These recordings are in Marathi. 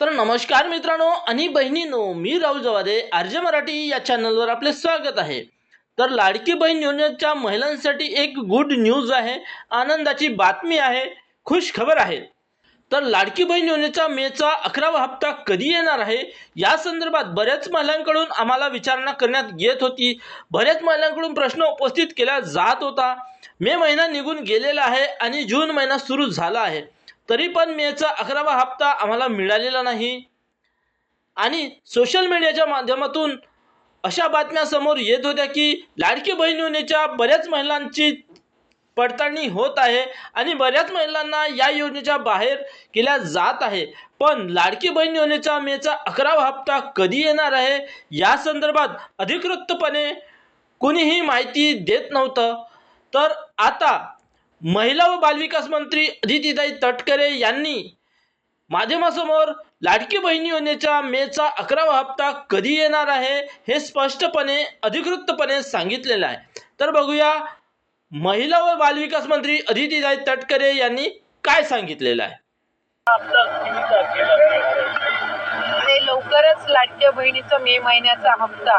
तर नमस्कार मित्रांनो आणि बहिणींनो मी राहुल जवादे आर्य मराठी या चॅनलवर आपले स्वागत आहे. तर लाडकी बहीण योजनेच्या महिलांसाठी एक गुड न्यूज आहे. आनंदाची बातमी आहे. खुश खबर आहे. तर लाडकी बहीण योजनेचा मेचा अकरावा हप्ता कधी येणार आहे? या संदर्भात बऱ्याच महिलांकडून आम्हाला विचारणा करण्यात येत होती. बऱ्याच महिलांकडून प्रश्न उपस्थित केला जात होता. मे महिना निघून गेलेला आहे आणि जून महिना सुरू झाला आहे. तरी पण मेचा अकरावा हप्ता आम्हाला मिळालेला नाही. आणि सोशल मीडियाच्या माध्यमातून अशा बातम्या समोर येत होत्या की लाडकी बहीण योजनेच्या बऱ्याच महिलांची पडताळणी होत आहे आणि बऱ्याच महिलांना या योजनेच्या बाहेर केल्या जात आहे. पण लाडकी बहीण योजनेचा मेचा अकरावा हप्ता कधी येणार आहे? या संदर्भात अधिकृतपणे कोणीही माहिती देत नव्हतं. तर आता महिला व बालविकास मंत्री अदितीताई तटकरे यांनी माध्यमासमोर लाडकी बहिणी योजनेच्या मेचा अकरावा हप्ता कधी येणार आहे हे स्पष्टपणे अधिकृतपणे सांगितलेलं आहे. तर बघूया महिला व बालविकास मंत्री अदितीताई तटकरे यांनी काय सांगितलेलं आहे? आणि लवकरच लाडक्या बहिणीचा मे महिन्याचा हप्ता.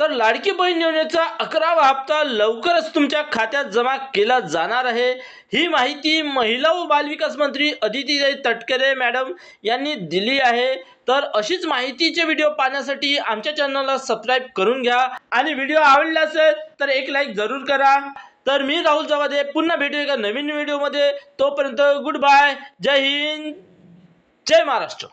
तर लाडकी बहीण योजनेचा अकरावा हप्ता लवकरच तुमच्या खात्यात जमा केला जाणार आहे. ही माहिती महिला व बालविकास मंत्री अदितीताई तटकरे मॅडम यांनी दिली आहे. तर अशीच माहितीचे व्हिडिओ पाहण्यासाठी आमच्या चॅनलला सबस्क्राईब करून घ्या. आणि व्हिडिओ आवडला असेल तर एक लाईक जरूर करा. तर मी राहुल जवादे पुन्हा भेटू एका नवीन व्हिडिओमध्ये. तोपर्यंत गुड बाय. जय हिंद. जय महाराष्ट्र.